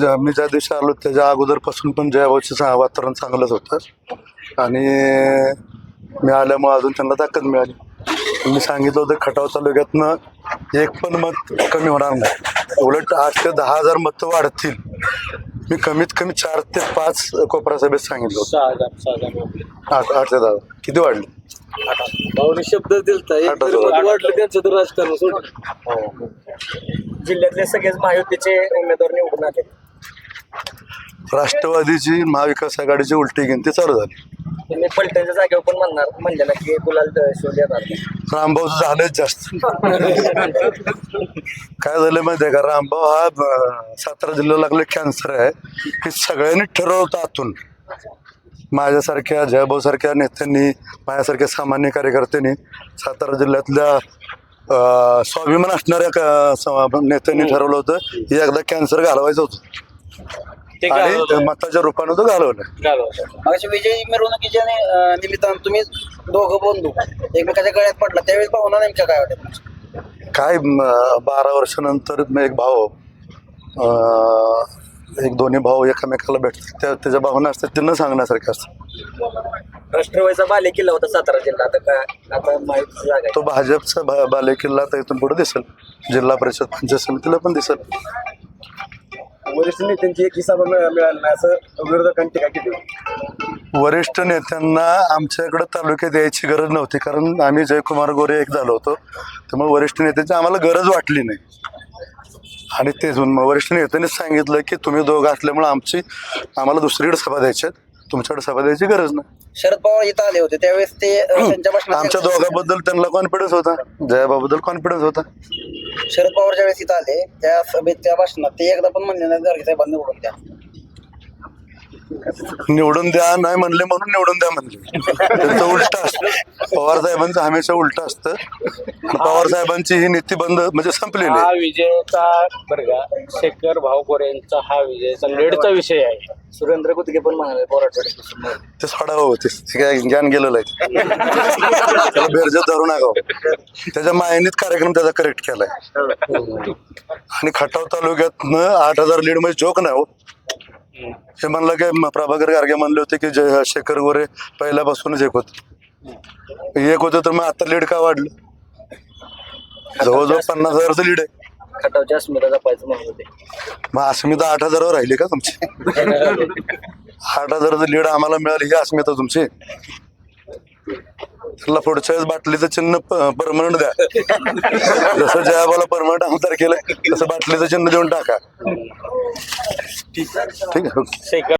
ज्या- मी ज्या दिवशी आलो त्याच्या अगोदरपासून पण जयाभाऊचं वातावरण चांगलंच होतं. आणि मी आल्यामुळे अजून त्यांना ताकद मिळाली. मी सांगितलं होतं खटाव तालुक्यातनं एक पण मत कमी होणार नाही. उलट आठ ते दहा हजार मतं वाढतील. मी कमीत कमी चार ते पाच कोपरा सभेत सांगितलं होतं. आठ आठ ते दहा किती वाढले? शब्द आठ तरी त्यांचं राजकारण सोड जिल्ह्यातले सगळेच महायुतीचे उमेदवार निवडून आले राष्ट्रवादीची महाविकास आघाडीची उलटी गिनती चालू झाली. तुम्ही पलटणच्या जागेवर पण म्हणणार म्हणलेला की गुलाल शो देणार नाही. रामभाऊचं झालंच जास्त. काय झालं माहिती आहे का? रामभाऊ हा अं, सातारा जिल्ह्याला लागले कॅन्सर आहे. की सगळ्यांनी ठरवतं आतून. माझ्यासारख्या जयभाऊ सारख्या नेत्यांनी माझ्यासारख्या सामान्य कार्यकर्त्यांनी सातारा जिल्ह्यातल्या अं, स्वाभिमान असणाऱ्या का- स- नेत्यांनी ठरवलं होतं की एकदा कॅन्सर घालवायचं होतं. ते आणि मताच्या रूपानं तो घालवलं. घालवलं. अशी विजयी मिरवणुकीच्या नि- अं, निमित्तानं तुम्ही दोघं बंधू एकमेकाच्या गळ्यात पडला. त्यावेळेस भावना नेमक्या काय होत्या काय म, बारा वर्षानंतर मी एक भाऊ अं, एक दोन्ही भाऊ एकामेकाला भेटतात. त्या त्याच्या भावना असतात ते न सांगण्यासारख्या असतात राष्ट्रवादीचा बाले किल्ला होता सातारा जिल्हा. आता काय आता जागा आहे. तो भाजपचा भा बालेकिल्ला आता इथून पुढे दिसेल. जिल्हा परिषद पंचायत समितीला पण दिसेल. वरिष्ठ नेत्यांची एक सभा मिळाली नाही असं विरोधकांनी टीका केली वरिष्ठ नेत्यांना आमच्याकडे तालुक्यात यायची गरज नव्हती कारण आम्ही जयकुमार गोरे एक झालो होतो. त्यामुळे वरिष्ठ नेत्यांची आम्हाला गरज वाटली नाही. आणि तेच म्हणून मग वरिष्ठ नेत्यांनीच सांगितलं की तुम्ही दोघं असल्यामुळे आमची आम्हाला दुसरीकडे सभा द्यायची आहेत तुमच्याकडे सभा द्यायची गरज नाही. शरद पवार इथं आले होते त्यावेळेस ते आमच्या दोघांबद्दल त्यांना कॉन्फिडन्स होता. जयाबाबद्दल कॉन्फिडन्स होता. शरद पवार ज्यावेळेस इथं आले त्या सभेत त्या भाषणात ते एकदा पण म्हणले नाही गाडगे साहेबांनी निवडून द्या. निवडून द्या नाही म्हणले म्हणून निवडून द्या म्हणले. त्यांचं उलट असतं. पवार साहेबांचं हमेशा उलट असतं. पवार साहेबांची ही नीती बंद म्हणजे संपलेली हा आहे विजयाचा बरं का शेखर भाऊ यांचा हा विजयाचा लीडचा विषय आहे. सुरेंद्र कुतके पण म्हणाले ते सोडावं होते ते काय ज्ञान गेलेलं आहे. त्याला बेरजत धरू नका हो. त्याच्या मायनीत कार्यक्रम त्याचा करेक्ट केलाय. आणि खटाव तालुक्यातनं आठ हजार लीड म्हणजे जोक नाही हो. हे म्हणलं की प्रभाकर गार्गे म्हणले होते की जय शेखर गोरे पहिल्यापासूनच एक होत. एक होतं तर मग आता लीड का वाढलं? जवळजवळ पन्नास हजारचं लीड आहे. खटावच्या अस्मिता जपायचं म्हणत होते. मग अस्मिता आठ हजारावर राहिली का तुमची? आठ हजाराचं लीड आम्हाला मिळाली ही अस्मिता तुमची. त्याला पुढच्या वेळेस बाटलीचं चिन्ह परमनंट द्या. जसं जयाबाला परमनंट आमदार केलं तसं बाटलीचं चिन्ह देऊन टाका. ठीक आहे ओके शेखर